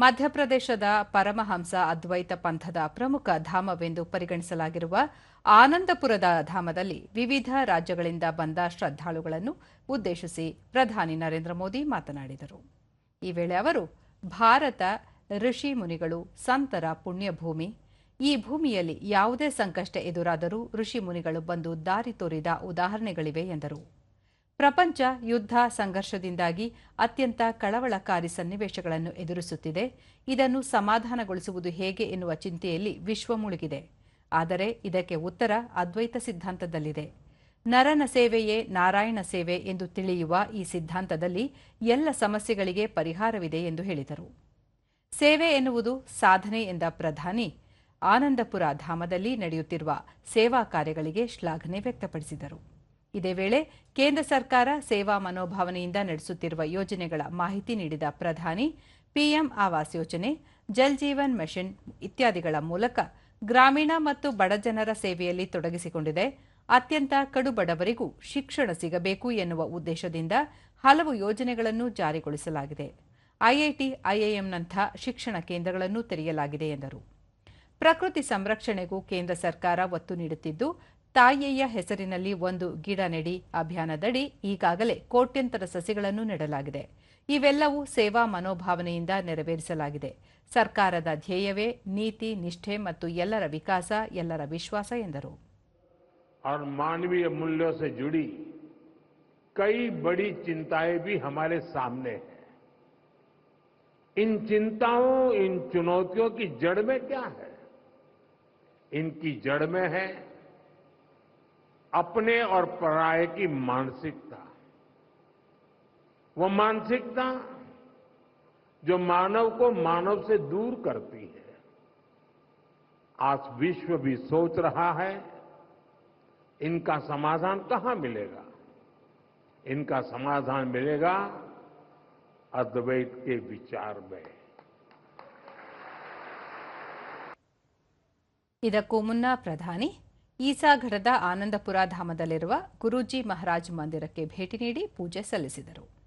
ಮಧ್ಯಪ್ರದೇಶದ ಪರಮಹಂಸ ಅದ್ವೈತ ಪಂಥದ ಪ್ರಮುಖ ಧಾಮವೆಂದು ಪರಿಗಣಿಸಲಾಗಿರುವ ಆನಂದಪುರದ ಧಾಮದಲ್ಲಿ ವಿವಿಧ ರಾಜ್ಯಗಳಿಂದ ಬಂದ ಶ್ರದ್ಧಾಳುಗಳನ್ನು ಉದ್ದೇಶಿಸಿ ಪ್ರಧಾನಿ ನರೇಂದ್ರ ಮೋದಿ ಮಾತನಾಡಿದರು. ಈ ವೇಳೆ ಅವರು, ಭಾರತ, ಋಷಿ ಮುನಿಗಳು, ಸಂತರ ಪುಣ್ಯಭೂಮಿ, ಈ ಭೂಮಿಯಲ್ಲಿ ಯಾವುದೇ ಸಂಕಷ್ಟ ಎದುರಾದರೂ ಋಷಿ ಮುನಿಗಳು ಬಂದು ದಾರಿ ತೋರಿದ ಉದಾಹರಣೆಗಳಿವೆ, ಎಂದರು. ಪ್ರಪಂಚ ಯುದ್ಧ ಸಂಘರ್ಷದಿಂದಾಗಿ ಅತ್ಯಂತ ಕಳವಳಕಾರಿ ಸನ್ನಿವೇಶಗಳನ್ನು ಎದುರಿಸುತ್ತಿದೆ. ಇದನ್ನು ಸಮಾಧಾನಗೊಳಿಸುವುದು ಹೇಗೆ ಎನ್ನುವ ಚಿಂತೆಯಲ್ಲಿ ವಿಶ್ವ ಮುಳುಗಿದೆ. ಆದರೆ ಇದಕ್ಕೆ ಉತ್ತರ ಅದ್ವೈತ ಸಿದ್ಧಾಂತದಲ್ಲಿದೆ. ನರನ ಸೇವೆಯೇ ನಾರಾಯಣ ಸೇವೆ ಎಂದು ತಿಳಿಯುವ ಈ ಸಿದ್ಧಾಂತದಲ್ಲಿ ಎಲ್ಲ ಸಮಸ್ಯೆಗಳಿಗೆ ಪರಿಹಾರವಿದೆ ಎಂದು ಹೇಳಿದರು. ಸೇವೆ ಎನ್ನುವುದು ಸಾಧನೆ ಎಂದ ಪ್ರಧಾನಿ ಆನಂದಪುರ ಧಾಮದಲ್ಲಿ ನಡೆಯುತ್ತಿರುವ ಸೇವಾ ಕಾರ್ಯಗಳಿಗೆ ಶ್ಲಾಘನೆ ವ್ಯಕ್ತಪಡಿಸಿದರು. ಇದೇ ವೇಳೆ ಕೇಂದ್ರ ಸರ್ಕಾರ ಸೇವಾ ಮನೋಭಾವನೆಯಿಂದ ನಡೆಸುತ್ತಿರುವ ಯೋಜನೆಗಳ ಮಾಹಿತಿ ನೀಡಿದ ಪ್ರಧಾನಿ, ಪಿಎಂ ಆವಾಸ್ ಯೋಜನೆ, ಜಲ್ ಜೀವನ್ ಮಿಷನ್ ಇತ್ಯಾದಿಗಳ ಮೂಲಕ ಗ್ರಾಮೀಣ ಮತ್ತು ಬಡಜನರ ಸೇವೆಯಲ್ಲಿ ತೊಡಗಿಸಿಕೊಂಡಿದೆ. ಅತ್ಯಂತ ಕಡುಬಡವರಿಗೂ ಶಿಕ್ಷಣ ಸಿಗಬೇಕು ಎನ್ನುವ ಉದ್ದೇಶದಿಂದ ಹಲವು ಯೋಜನೆಗಳನ್ನು ಜಾರಿಗೊಳಿಸಲಾಗಿದೆ. ಐಐಟಿ, ಐಐಎಂನಂಥ ಶಿಕ್ಷಣ ಕೇಂದ್ರಗಳನ್ನು ತೆರೆಯಲಾಗಿದೆ ಎಂದರು. ಪ್ರಕೃತಿ ಸಂರಕ್ಷಣೆಗೂ ಕೇಂದ್ರ ಸರ್ಕಾರ ಒತ್ತು ನೀಡುತ್ತಿದ್ದು ತಾಯಿಯ ಹೆಸರಿನಲ್ಲಿ ಒಂದು ಗಿಡ ನೆಡಿ ಅಭಿಯಾನದಡಿ ಈಗಾಗಲೇ ಕೋಟ್ಯಂತರ ಸಸಿಗಳನ್ನು ನೆಡಲಾಗಿದೆ ಇವೆಲ್ಲವೂ ಸೇವಾ ಮನೋಭಾವನೆಯಿಂದ ನೆರವೇರಿಸಲಾಗಿದೆ ಸರ್ಕಾರದ ಧ್ಯೇಯವೇ ನೀತಿ ನಿಷ್ಠೆ ಮತ್ತು ಎಲ್ಲರ ವಿಕಾಸ ಎಲ್ಲರ ವಿಶ್ವಾಸ ಎಂದರು और मानवीय मूल्यों से जुड़ी कई बड़ी चिंताएं भी हमारे सामने हैं इन चिंताओं इन चुनौतियों की जड़ में क्या है इनकी जड़ में है अपने और पराये की मानसिकता वो मानसिकता जो मानव को मानव से दूर करती है आज विश्व भी सोच रहा है इनका समाधान कहां मिलेगा इनका समाधान मिलेगा अद्वैत के विचार में ಇದಕ್ಕೂ ಮುನ್ನ ಪ್ರಧಾನಿ ಈಸಾಗಢದ ಆನಂದಪುರ ಧಾಮದಲ್ಲಿರುವ ಗುರೂಜಿ ಮಹಾರಾಜ್ ಮಂದಿರಕ್ಕೆ ಭೇಟಿ ನೀಡಿ ಪೂಜೆ ಸಲ್ಲಿಸಿದರು.